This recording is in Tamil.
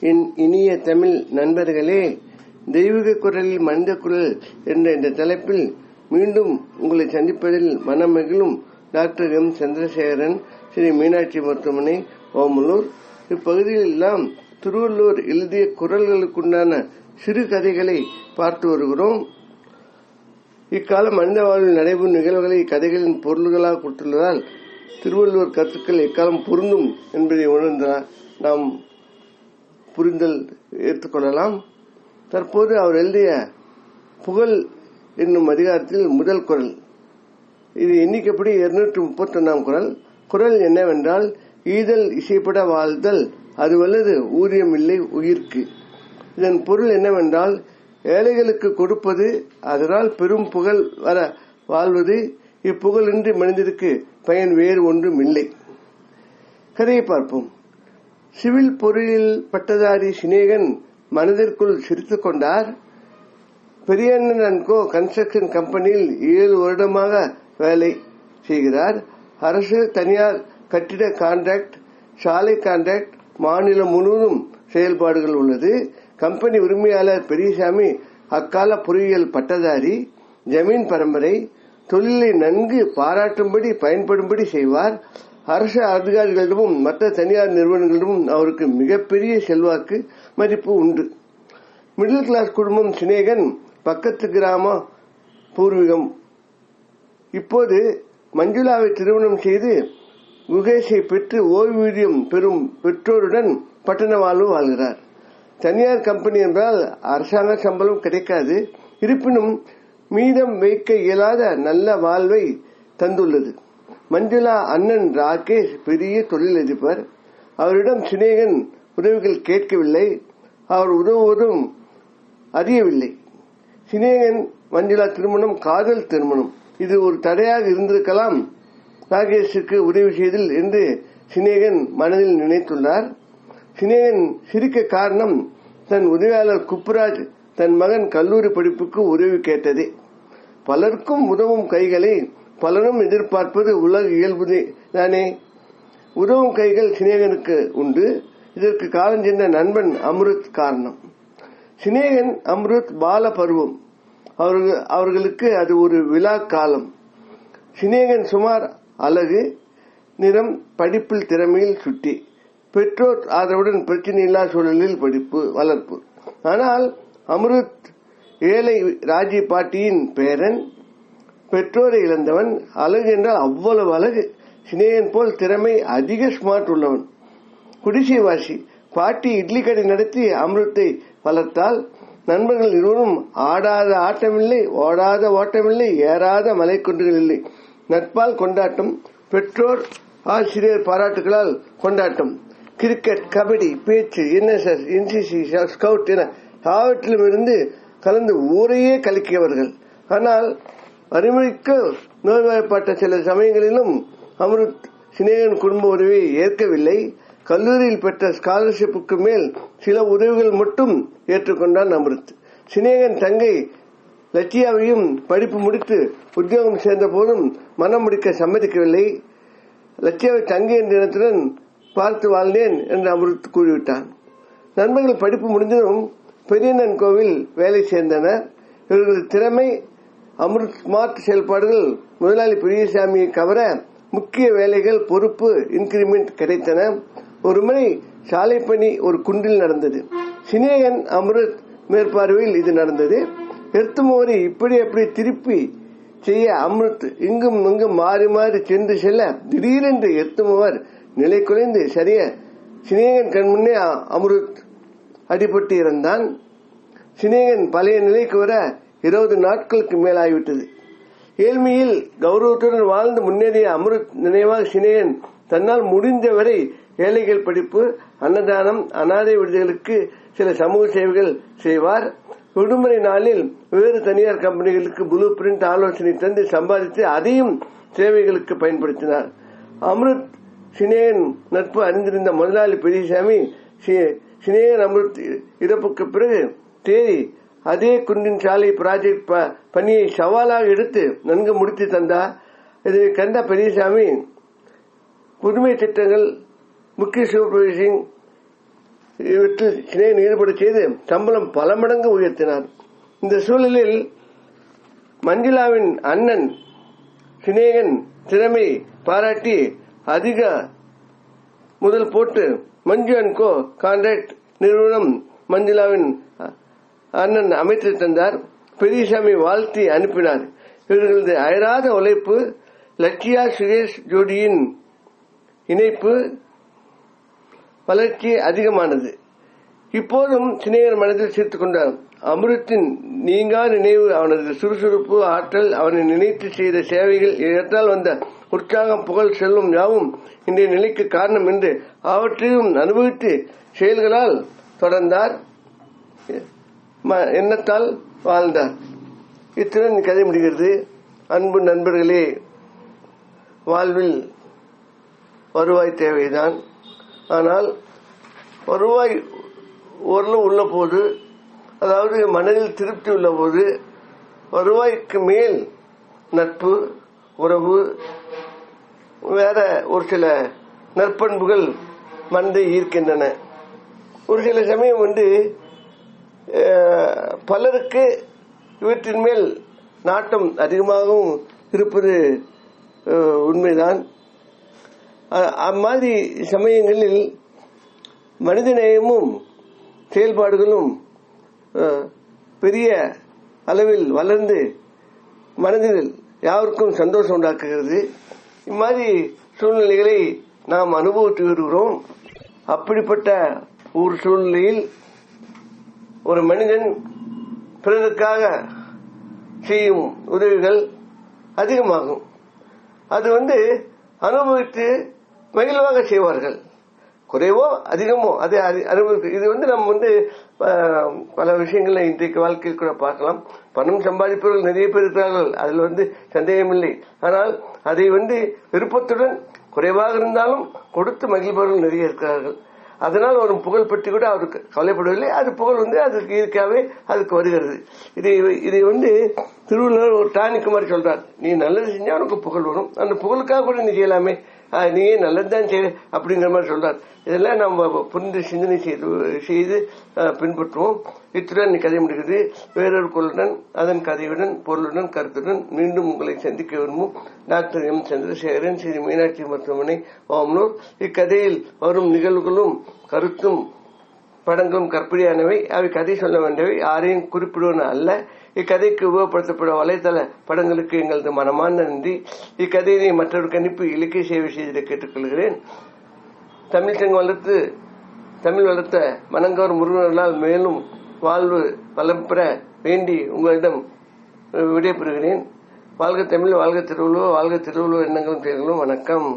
என் இனிய தமிழ் நண்பர்களே தெய்வீக குரலில் மனித குரல் என்ற இந்த தலைப்பில் மீண்டும் உங்களை சந்திப்பதில் மனமகிழும் டாக்டர் எம். சந்திரசேகரன் ஸ்ரீ மீனாட்சி மருத்துவமனை ஓமலூர். இப்பகுதியில் எல்லாம் திருவள்ளூர் எழுதிய குரல்களுக்குண்டான சிறு கதைகளை பார்த்து வருகிறோம். இக்கால மனித வாழ்வில் நடைபெறும் நிகழ்வுகளை கதைகளின் பொருள்களாக கொடுத்துள்ளதால் திருவள்ளுவர் கருத்துக்கள் எக்காலம் பொருந்தும் என்பதை உணர்ந்தால் நாம் புரிந்தல் ஏற்றுக்கொள்ளலாம். தற்போது அவர் எழுதிய புகழ் என்னும் அதிகாரத்தில் முதல் குரல். இது எண்ணிக்கைப்படி இருநூற்றி முப்பத்தி ஒன்றாம் குரல். குரல் என்னவென்றால் ஈதல் இசைப்பட வாழ்தல் அது வல்லது ஊதியம் இல்லை உயிர்க்கு. இதன் பொருள் என்னவென்றால் ஏழைகளுக்கு கொடுப்பது அதனால் பெரும் புகழ் வர வாழ்வது இப்புகழின்றி மனிதருக்கு பயன் வேறு ஒன்றும் இல்லை. கதையை பார்ப்போம். சிவில் பொருளில் பட்டதாரி சினேகன் மனதிற்குள் சிரித்துக் கொண்டார். பெரியண்ணன் அன்கோ கன்ஸ்ட்ரக்ஷன் கம்பெனியில் ஏழு வருடமாக வேலை செய்கிறார். அரசு தனியார் கட்டிட கான்ட்ராக்ட் சாலை கான்ட்ராக்ட் மாநிலம் முழுவதும் செயல்பாடுகள் உள்ளது. கம்பெனி உரிமையாளர் பெரியசாமி அக்கால பொறியியல் பட்டதாரி ஜமீன் பரம்பரை தொழிலை நன்கு பாராட்டும்படி பயன்படும்படி செய்வார். அரசு அதிகாரிகளிடமும் மற்ற தனியார் நிறுவனங்களிடமும் அவருக்கு மிகப்பெரிய செல்வாக்கு மதிப்பு உண்டு. மிடில் கிளாஸ் குடும்பம் சினேகன் பக்கத்து கிராம பூர்வீகம். இப்போது மஞ்சுளாவை திருமணம் செய்து குகேஷை பெற்று ஓய்வூதியம் பெறும் பெற்றோருடன் பட்டண வாழ்வு வாழ்கிறார். தனியார் கம்பெனி என்றால் அரசாங்க சம்பளம் கிடைக்காது. இருப்பினும் மீதம் வைக்க இயலாத நல்ல வாழ்வை தந்துள்ளது. மஞ்சுளா அண்ணன் ராகேஷ் பெரிய தொழிலதிபர். அவரிடம் சினேகன் உதவிகள் கேட்கவில்லை. அவர் உதவுவதும் அறியவில்லை. சினேகன் மஞ்சுளா திருமணம் காதல் திருமணம். இது ஒரு தடையாக இருந்திருக்கலாம். ராகேஷுக்கு உதவி செய்தல் என்று சினேகன் மனதில் நினைத்துள்ளார். சினேகன் சிரிக்க காரணம் தன் உதவியாளர் குப்புராஜ் தன் மகன் கல்லூரி படிப்புக்கு உதவி கேட்டதே. பலருக்கும் உதவும் கைகளை பலரும் எதிர்பார்ப்பது உலக இயல்புதே தானே? உதவும் கைகள் சினேகனுக்கு உண்டு. இதற்கு காலம் சென்ற நண்பன் அம்ருத் காரணம். சினேகன் அம்ருத் பால பருவம். அவர்களுக்கு அது ஒரு விழா காலம். சினேகன் சுமார் அழகு நிறம் படிப்பில் திறமையில் சுட்டி. பெற்றோர் ஆதரவுடன் பிரச்சனையில்லா சூழலில் படிப்பு வளர்ப்பு. ஆனால் அம்ருத் ஏழை ராஜி பாட்டியின் பேரன் பெற்றோரை இழந்தவன் அழகு என்றால் அவ்வளவு அழகு. சினேகன் போல் திறமை அதிக ஸ்மார்ட் உள்ளவன். குடிசைவாசி பாட்டி இட்லி கடை நடத்தி அமிர்தத்தை வளர்த்தால் நண்பர்கள் இருவரும் ஆடாத ஆட்டமில்லை ஓடாத ஓட்டமில்லை ஏறாத மலை குன்றுகள் இல்லை. நட்பால் கொண்டாட்டம் பெற்றோர் ஆசிரியர் பாராட்டுகளால் கொண்டாட்டம். கிரிக்கெட் கபடி பேச்சு என்எஸ்எஸ் என்சிசி ஸ்கவுட் என யாவற்றிலும் இருந்து கலந்து ஊரையே கலக்கியவர்கள். ஆனால் வறுமைக்கு நோய்வாய்ப்பட்ட சில சமயங்களிலும் அமிர்த் சினேகன் குடும்ப உதவியை ஏற்கவில்லை. கல்லூரியில் பெற்ற ஸ்காலர்ஷிப்புக்கு மேல் சில உதவிகள் மட்டும் ஏற்றுக்கொண்டான் அமிர்த். சினேகன் தங்கை லட்சியாவையும் படிப்பு முடித்து உத்தியோகம் சேர்ந்த போதும் மனம் முடிக்க சம்மதிக்கவில்லை. லட்சியாவை தங்கை என்ற இனத்துடன் பார்த்து வாழ்ந்தேன் என்று அமிர்த் கூறிவிட்டான். நண்பர்கள் படிப்பு முடிந்ததும் பெரியண்ணன் கோவில் வேலை சேர்ந்தனர். இவர்களது திறமை அமிர்த் ஸ்மார்ட் செயல்பாடுகள் முதலாளி பெரியசாமியை கவர முக்கிய வேலைகள் பொறுப்பு இன்கிரிமெண்ட் கிடைத்தன. ஒருமுறை சாலை பணி ஒரு குன்றில் நடந்தது. சினேகன் அமிர்த் மேற்பார்வையில் இது நடந்தது. எர்த்துமோரி இப்படி அப்படி திருப்பி செய்ய அமிர்த் இங்கும் இங்கும் மாறி மாறி சென்று செல்ல திடீரென்று எர்த்துமவர் நிலை குலைந்து சரிய சினேகன் கண்முன்னே அமிர்த் அடிபட்டு இருந்தான் சினேகன் பழைய நிலைக்கு வர இருபது நாட்களுக்கு மேலாகிவிட்டது. ஏழ்மையில் கௌரவத்துடன் வாழ்ந்து முன்னேறிய அமிர்த் நினைவாக சினேகன் தன்னால் முடிந்தவரை ஏழைகள் படிப்பு அன்னதானம் அனாதை விடுதிகளுக்கு சில சமூக சேவைகள் செய்வார். விடுமுறை நாளில் வேறு தனியார் கம்பெனிகளுக்கு ப்ளூ பிரிண்ட் ஆலோசனை தந்து சம்பாதித்து அதையும் சேவைகளுக்கு பயன்படுத்தினார். அமிர்த் சினேகன் நட்பு அறிந்திருந்த முதலாளி பெரியசாமி சினேகன் அமிர்த் இறப்புக்கு பிறகு தேதி அதே குன்றின் சாலை ப்ராஜெக்ட் பணியை சவாலாக எடுத்து நன்கு முடித்து தந்தார் இது கண்ட பெரியசாமி புதுமை திட்டங்கள் முக்கிய சூப்பர்வைசிங் இவற்றில் சினேகன் ஈடுபட செய்து சம்பளம் பல மடங்கு உயர்த்தினார். இந்த சூழலில் மஞ்சுளாவின் அண்ணன் சினேகன் திறமை பாராட்டி அதிக முதல் போட்டு மஞ்சு அண்ட் கோ கான்ட்ராக்ட் நிறுவனம் மஞ்சுளாவின் அண்ணன் அமைத்து தந்தார். பெரியசாமி வாழ்த்தி அனுப்பினார். இவர்களது அயராத உழைப்பு லட்சியா சுரேஷ் ஜோடியின் இணைப்பு வளர்ச்சி அதிகமானது. இப்போதும் சிநேகர் மனதில் சேர்த்துக் கொண்டார். அமிர்த்தின் நீங்கா நினைவு அவனது சுறுசுறுப்பு ஆற்றல் அவனை நினைத்து செய்த சேவைகள் இவற்றால் வந்த உற்சாகம் புகழ் செல்வம் யாவும் இன்றைய நிலைக்கு காரணம் என்று அவற்றையும் அனுபவித்து செயல்களால் தொடர்ந்தார். எண்ணத்தால் வாழ்ந்தார். இத்துடன் கதை முடிகிறது. அன்பு நண்பர்களே வாழ்வில் வருவாய் தேவைதான். ஆனால் வருவாய் ஓரளவு உள்ள போது அதாவது மனதில் திருப்தி உள்ள போது வருவாய்க்கு மேல் நட்பு உறவு வேற ஒரு சில நற்பண்புகள் மனதை ஈர்க்கின்றன. ஒரு சில சமயம் வந்து பலருக்கு இவற்றின் மேல் நாட்டம் அதிகமாகவும் இருப்பது உண்மைதான். அம்மாதிரி சமயங்களில் மனிதநேயமும் செயல்பாடுகளும் பெரிய அளவில் வளர்ந்து மனதில் யாருக்கும் சந்தோஷம் உண்டாக்குகிறது. இம்மாதிரி சூழ்நிலைகளை நாம் அனுபவித்து வருகிறோம். அப்படிப்பட்ட ஒரு சூழ்நிலையில் ஒரு மனிதன் பிறருக்காக செய்யும் உதவிகள் அதிகமாகும். அது வந்து அனுபவித்து மகிழ்வாக செய்வார்கள். குறைவோ அதிகமோ அதை அனுபவித்து. இது வந்து நம்ம வந்து பல விஷயங்களை இன்றைக்கு வாழ்க்கையில் கூட பார்க்கலாம். பணம் சம்பாதிப்பவர்கள் நிறைய பேர் இருக்கிறார்கள். அதில் வந்து சந்தேகமில்லை. ஆனால் அதை வந்து விருப்பத்துடன் குறைவாக இருந்தாலும் கொடுத்து மகிழ்பவர்கள் நிறைய இருக்கிறார்கள். அதனால் ஒரு புகழ் பற்றி கூட அவருக்கு கவலைப்படவில்லை அது புகழ் வந்து அதுக்கு இயற்கையாகவே அதுக்கு வருகிறது. இதை இதை வந்து திருவள்ளுவர் ஒரு டானிக்கு மாதிரி சொல்றார் நீ நல்லது செஞ்சா உனக்கு புகழ் வரும். அந்த புகழுக்காக கூட நீ செய்யலாமே. நீ நீயே நல்லதுதான் செய் அப்படிங்கிற மாதிரி சொல்றார். இதெல்லாம் நம்ம புரிந்து சிந்தனை செய்து செய்து பின்பற்றுவோம். இத்துடன் கதை முடிகிறது. வேறொரு குரலுடன் அதன் கதையுடன் பொருளுடன் கருத்துடன் மீண்டும் உங்களை சந்திக்க விரும்பும் டாக்டர் எம். சந்திரசேகரன் ஸ்ரீ மீனாட்சி மருத்துவமனை ஓம்னூர் இக்கதையில் வரும் நிகழ்வுகளும் கருத்தும் படங்களும் கற்பனையானவை. அவை கதை சொல்ல வேண்டியவை. யாரையும் குறிப்பிடுவன அல்ல. இக்கதைக்கு உபயோகப்படுத்தப்படும் வலைதள படங்களுக்கு எங்களது மனமான நன்றி. இக்கதையினை மற்றொரு கணிப்பு இலக்கிய சேவை செய்திட கேட்டுக்கொள்கிறேன். தமிழ் சங்கம் வளர்த்து தமிழ் வளர்த்த மனங்கவர் முருகர்களால் மேலும் வாழ்வு வளம் பெற வேண்டி உங்களிடம் விடைபெறுகிறேன். வாழ்க தமிழ் வாழ்க திருவள்ளுவர் வாழ்க திருவள்ளுவர் எண்ணங்களும் செயல்களும் வணக்கம்.